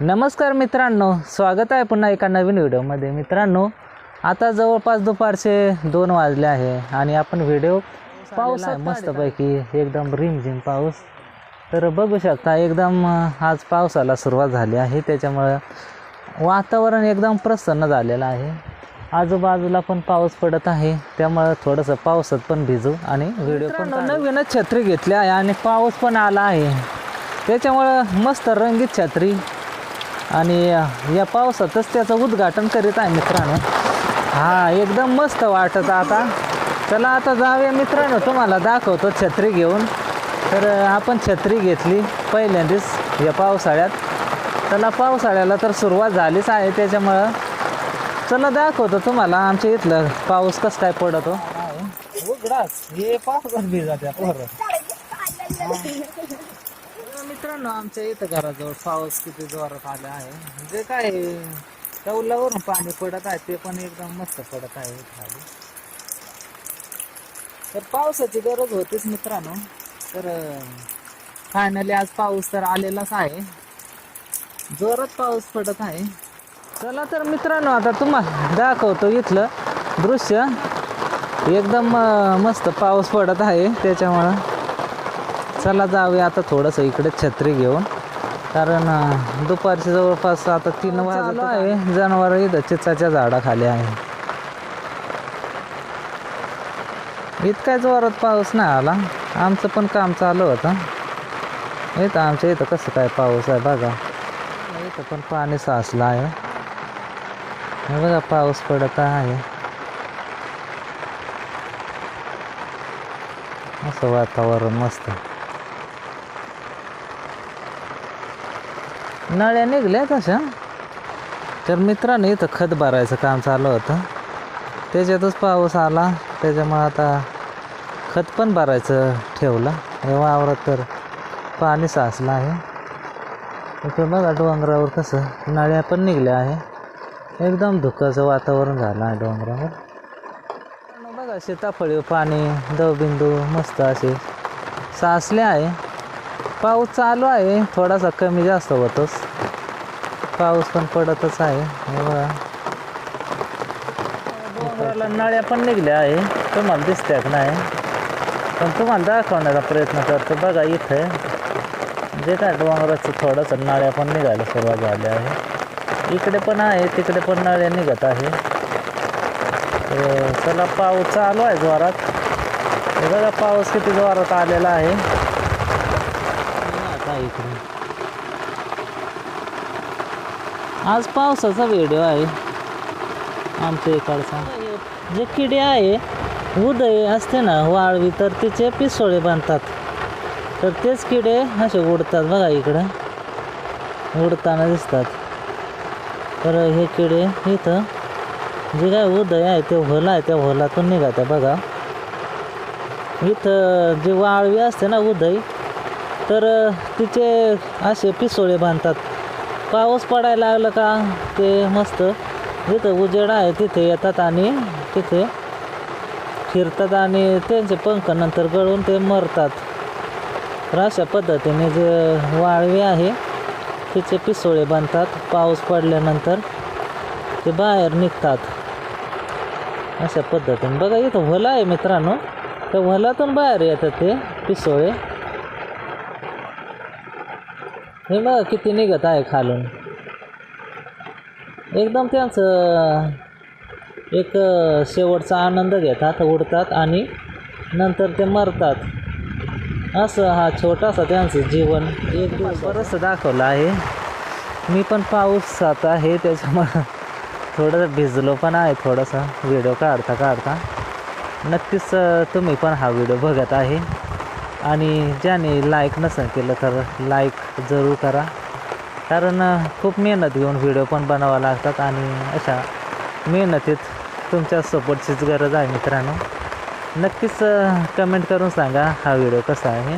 नमस्कार मित्रांनो स्वागत आहे पुन्हा एका नवीन व्हिडिओमध्ये. मित्रांनो आता जवळपास दुपारचे दोन वाजले आहे आणि आपण व्हिडिओ पाऊस आहे मस्तपैकी एकदम रिमझिम पाऊस. तर बघू शकता एकदम आज पावसाला सुरुवात झाली आहे. त्याच्यामुळं वातावरण एकदम प्रसन्न झालेलं आहे. आजूबाजूला पण पाऊस पडत आहे. त्यामुळं थोडंसं पावसात पण भिजू आणि व्हिडिओ पण नवीनच छत्री घेतली आहे आणि पाऊस पण आला आहे. त्याच्यामुळं मस्त रंगीत छत्री. आणि या पावसातच त्याचं उद्घाटन करीत आहे मित्रांनो. हा एकदम मस्त वाटत आता. चला आता जाऊया मित्रांनो. तुम्हाला दाखवतो छत्री घेऊन. तर आपण छत्री घेतली पहिल्यांदाच या पावसाळ्यात. चला पावसाळ्याला तर सुरुवात झालीच आहे त्याच्यामुळं. चला दाखवतो तुम्हाला आमच्या इथलं पाऊस कसं काय पडतो. उघडाच. हे पावसात भिजात्या पोरं मित्रांनो आमच्या इथं घराजवळ पाऊस किती जोरात आला आहे. जे काय कौलावरून पाणी पडत आहे ते पण एकदम मस्त पडत आहे खाली. तर पावसाची गरज होतीच मित्रांनो. तर फायनली आज पाऊस तर आलेलाच आहे. जोरात पाऊस पडत आहे. चला तर मित्रांनो आता तुम्हाला दाखवतो इथलं दृश्य. एकदम मस्त पाऊस पडत आहे त्याच्यामुळं. चला जाऊया आता थोडंसं इकडे छत्री घेऊन. कारण दुपारची जवळपास आता तीन वाजत आहे. जनावर इथं चिचाच्या झाडाखाली आहे. इतका जोरात पाऊस नाही आला. आमचं पण काम चालू होतं. इथं आमच्या इथं कसं काय पाऊस आहे बघा. इथं पण पाणी साचलं आहे. बघा पाऊस पडत आहे. असं वातावरण मस्त नळ्या निघल्या तशा तर मित्रांनो इथं खत भरायचं काम चालू होतं. त्याच्यातच पाऊस आला. त्याच्यामुळं आता खत पण भरायचं ठेवलं. वावरात तर पाणी साचलं आहे. इथं बघा डोंगरावर कसं नळ्या पण निघल्या आहे. एकदम धुक्याचं वातावरण झालं आहे डोंगरावर. बघा सीताफळी पाणी दवबिंदू मस्त असे साचले आहे. पाऊस चालू आहे. थोडासा कमी जास्त होतोच. पाऊस पण पडतच आहे. बघा. डोंगराला नळ्या पण निघल्या आहे. तुम्हाला दिसत्या का नाही? पण तुम्हाला दाखवण्याचा प्रयत्न करतो. बघा इथं. जे काय डोंगराचं थोडंसं नळ्या पण निघायला सुरुवात झाली आहे. इकडे पण आहे तिकडे पण नळ्या निघत आहे. चला पाऊस चालू आहे जोरात. हे बघा पाऊस किती जोरात आलेला आहे. काय इकडे. आज पावसाचा व्हिडिओ आहे. आमच्या इकडचा. जे किडे आहे उदय असते ना वाळवी तर तिचे पिसोळे बांधतात. तर तेच किडे असे उडतात बघा इकडं. उडताना दिसतात. तर हे किडे इथं जे काय उदय आहे ते होला आहे त्या होलातून निघात्या बघा. इथं जे वाळवी असते ना उदय तर तिचे असे पिसोळे बांधतात. पाऊस पडायला लागलं का? ते मस्त. जिथं उजेड आहे तिथे येतात आणि तिथे फिरतात आणि त्यांचे पंख नंतर गळून ते मरतात. तर अशा पद्धतीने जे वाळवी आहे तिचे पिसोळे बांधतात. पाऊस पडल्यानंतर ते बाहेर निघतात. अशा पद्धतीने. बघा इथं वला आहे मित्रांनो. त्या व्हलातून बाहेर येतात ते पिसोळे. हे बघा किती निघत आहे खालून. एकदम त्यांचं एक शेवटचा आनंद घेतात उडतात आणि नंतर ते मरतात. असं हा छोटासा त्यांचं जीवन. एक दिवस बरंचसं दाखवलं आहे. मी पण पाऊस आता आहे त्याच्यामुळं थोडंसं भिजलो पण आहे थोडासा. व्हिडिओ काढता काढता. नक्कीच तुम्ही पण हा व्हिडिओ बघत आहे. आणि ज्याने लाईक नसेल केलं तर लाईक जरूर करा. कारण खूप मेहनत घेऊन व्हिडिओ पण बनावा लागतात आणि अशा मेहनतीत तुमच्या सपोर्टचीच गरज आहे मित्रांनो. नक्कीच कमेंट करून सांगा हा व्हिडिओ कसा आहे.